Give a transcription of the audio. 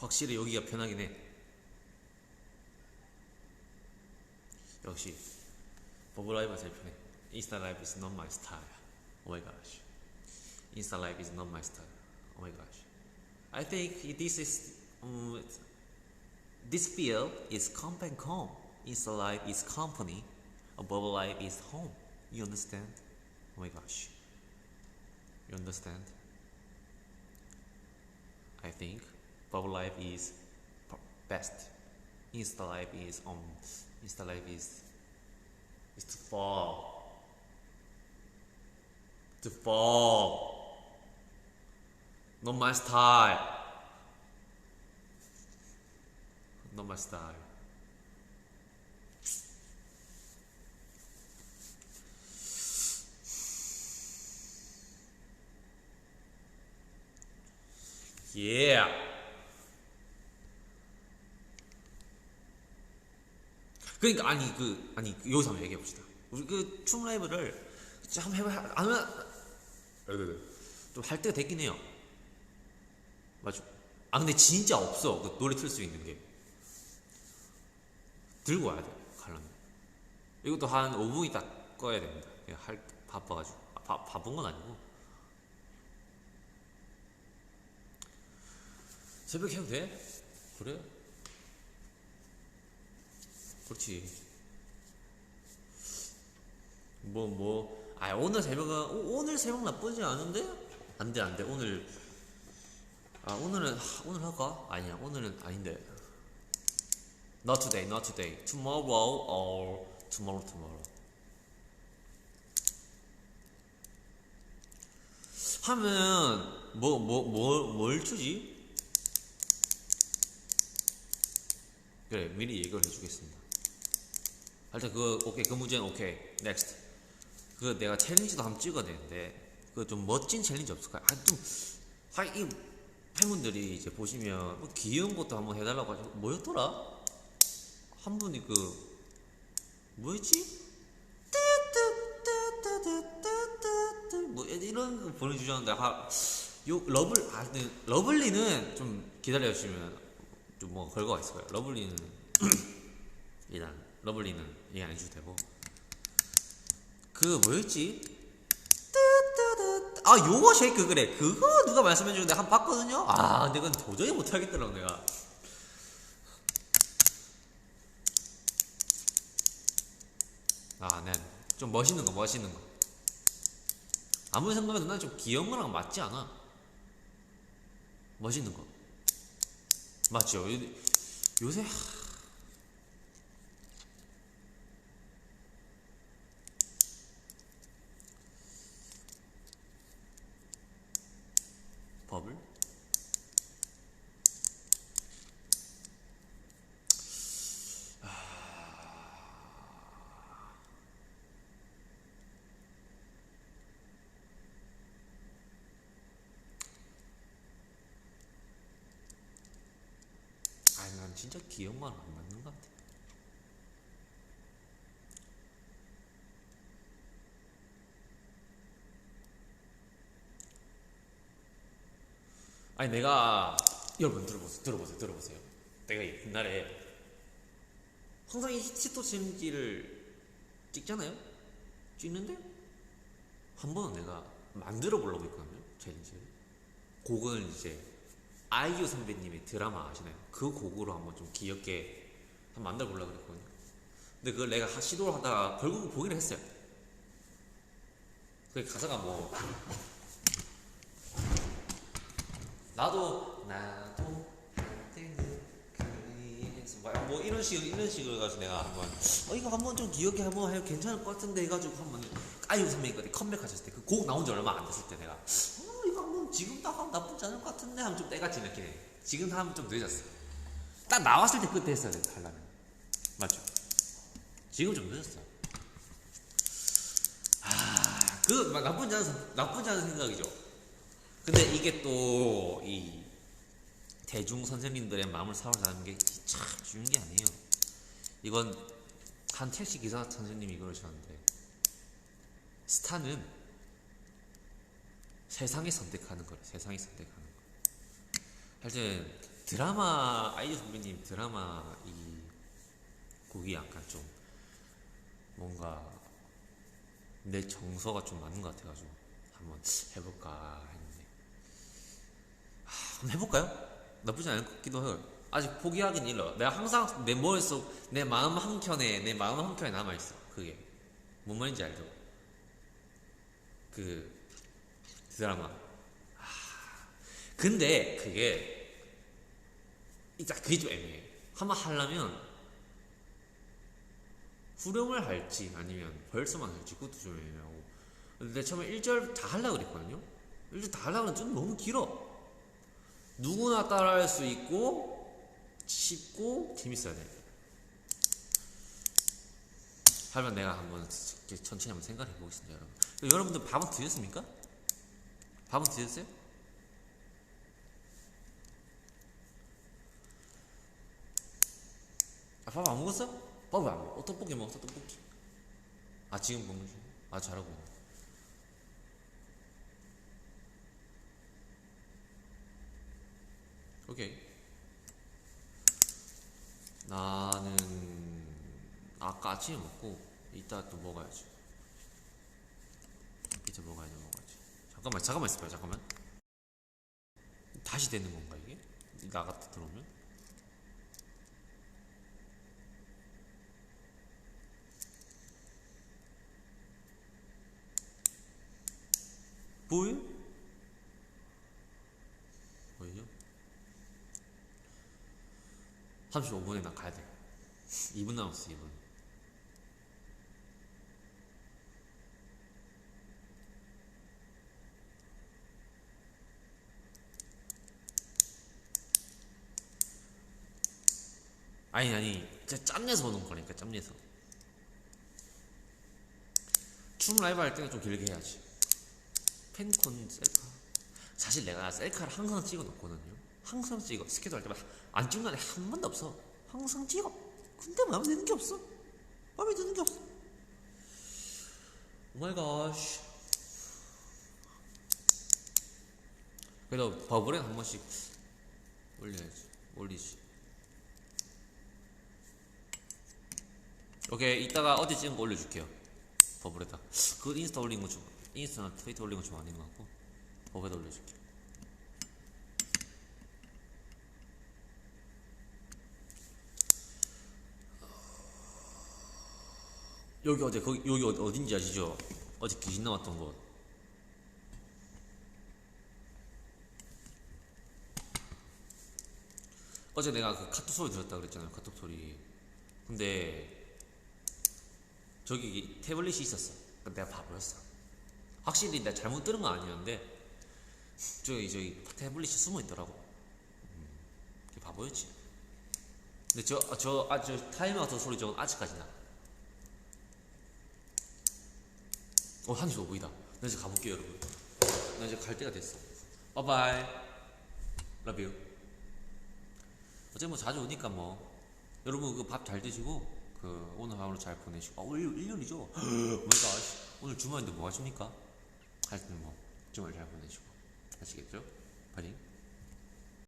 확실히 여기가 편하긴 해. 역시 버블 라이브가 제일 편해. 인스타 라이브 is not my style. Oh my gosh. Insta live is not my style. Oh my gosh. I think this is um, this feel is comp and com. Insta live is company. A bubble live is home. You understand? Oh my gosh. You understand? I think Bubble life is best. Insta life is on. Insta life is is too fall. Too fall. Not my style. Not my style. Yeah. 그러니까 아니 그 아니 그 여기서 한번 얘기해 봅시다. 우리 그 춤 라이브를 한번 해봐 안 하면 좀할 때가 됐긴 해요. 맞죠? 아 근데 진짜 없어 그 노래 틀 수 있는 게 들고 와야 돼 가려면 이것도 한 5분 있다 꺼야 됩니다. 그냥 할 바빠가지고 아, 바, 바쁜 건 아니고 새벽 해도 돼? 그래? 그렇지. 뭐, 뭐, 아, 오늘 새벽은, 오, 오늘 새벽 나쁘지 않은데? 안 돼, 안 돼. 오늘, 아, 오늘은, 하, 오늘 할까? 아니야, 오늘은 아닌데. Not today, not today. Tomorrow or tomorrow, tomorrow. 하면, 뭐, 뭐, 뭐, 뭘 주지? 그래 미리 얘기를 해주겠습니다. 하여튼 그 오케이 그 문제는 오케이 넥스트. 그 내가 챌린지도 한번 찍어야 되는데 그 좀 멋진 챌린지 없을까요? 아좀 하이 팬분들이 이제 보시면 뭐 귀여운 것도 한번 해달라고 하죠. 뭐였더라? 한 분이 그 뭐였지? 뭐 이런 거 보내주셨는데 하, 요 러블 아 러블리는 좀 기다려 주시면 좀뭐 걸거가 있을 거예요. 러블리는 일단 러블리는 얘기 안 해주셔도 되고 그 뭐였지? 아 요거 쉐이크 그래 그거 누가 말씀해 주는데 한 번 봤거든요. 아 근데 그건 도저히 못 하겠더라고 내가. 아, 네. 좀 멋있는 거, 멋있는 거. 아무리 생각해도 난 좀 귀여운 거랑 맞지 않아. 멋있는 거. 맞죠? 요, 요새, 하... 버블? 난 진짜 거랑 안 맞는 것 같아. 아니, 내가, 여러분 들어보세요, 들어보세요, 들어보세요. 내가 옛날에 항상 이 챌린지를 찍잖아요? 찍는데, 한 번은 내가 만들어 보려고 했거든요, 챌린지를. 곡은 이제, 아이유 선배님의 드라마 아시나요? 그 곡으로 한번 좀 귀엽게 한번 만들어 보려고 그랬거든요. 근데 그걸 내가 하- 시도를 하다가 결국 보기로 했어요. 그 가사가 뭐 나도 나도 그때는 그리해서 막뭐 이런 식 이런 식으로 해가지고 내가 한번 어 이거 한번 좀 귀엽게 한번 해도 괜찮을 것 같은데 해가지고 한번 아이유 선배님까지 컴백하셨을 때 그 곡 나온 지 얼마 안 됐을 때 내가 어 이거 지금 딱 하면 나쁘지 않을 것 같은데 하면 좀 때가 지났긴 해. 지금 하면 좀 늦었어. 딱 나왔을 때 그때 했어야 돼 하려면. 맞죠? 지금 좀 늦었어. 아 그 나쁘지 않은 나쁘지 않은 생각이죠. 근데 이게 또 이 대중 선생님들의 마음을 사로잡는 게 참 쉬운 게 아니에요. 이건 한 택시 기사 선생님이 그러셨는데 스타는 세상이 선택하는 거래. 세상이 선택하는 거. 하여튼 드라마 아이유 선배님 드라마 이 곡이 약간 좀 뭔가 내 정서가 좀 맞는 것 같아가지고 한번 해볼까 했는데 하, 한번 해볼까요? 나쁘지 않을 것 같기도 해요. 아직 포기하긴 일러. 내가 항상 내 머릿속 내 마음 한 켠에 내 마음 한 켠에 남아 있어. 그게 뭔 말인지 알죠? 그 드라마. 아, 근데 그게 일단 그게 좀 애매해. 한번 하려면 후렴을 할지 아니면 벌써만 할지 그것도 좀 애매하고 근데 처음에 1절 다 하려고 그랬거든요 1절 다 하려고 했는데 좀 너무 길어 누구나 따라할 수 있고 쉽고 재밌어야 돼 하면 내가 한번 천천히 한번 생각해 보겠습니다 여러분 여러분들 밥은 드셨습니까? 밥은 드셨어요? 아, 밥 안 먹었어? 밥을 안 먹어. 어, 떡볶이 먹었어, 떡볶이. 아, 지금 먹는 중? 아, 잘하고. 오케이. 나는 아까 아침에 먹고 이따 또 먹어야지. 먹어야지, 먹어야지. 잠깐만, 잠깐만 있어봐요, 잠깐만. 다시 되는 건가, 이게? 나갔다 들어오면? 보여? 보이죠? 35분에 나 가야 돼. 2분 남았어, 2분. 아니, 아니, 짬내서 오는 거니까, 짬내서. 춤 라이브 할 때는 좀 길게 해야지. 팬콘 셀카. 사실 내가 셀카를 항상 찍어 놓거든요. 항상 찍어. 스케줄 할 때마다 안 찍는 날이 한 번도 없어. 항상 찍어. 근데 마음에 드는 게 없어. 마음에 드는 게 없어. 오마이갓 그래도 버블엔 한 번씩 올려야지. 올리지 오케이 이따가 어디 찍은 거 올려줄게요. 버블에다. 그 인스타 올린 거좀 인스타나 트위터 올린 거 좀 아닌 것 같고 버블에다 올려줄게. 여기 어제 거기 여기 어딘지 아시죠? 어제 귀신 나왔던 곳. 어제 내가 그 카톡 소리 들었다 그랬잖아요 카톡 소리. 근데 저기 태블릿이 있었어 근데 내가 바보였어 확실히 내가 잘못 들은 건 아니었는데 저기 저기 태블릿이 숨어 있더라고 음, 바보였지 근데 저 저아저 타임 아웃 소리 저건 아직까지 나 어, 35분이다. 나 이제 가볼게요, 여러분. 나 이제 갈 때가 됐어. 바이바이. Love you. 어제 뭐 자주 오니까 뭐. 여러분, 그 밥 잘 드시고, 그, 오늘 하루 잘 보내시고. 아, 오늘 1년이죠? 오마이갓. 오늘 주말인데 뭐 하십니까? 할 때는 뭐, 주말 잘 보내시고. 아시겠죠? 파이팅.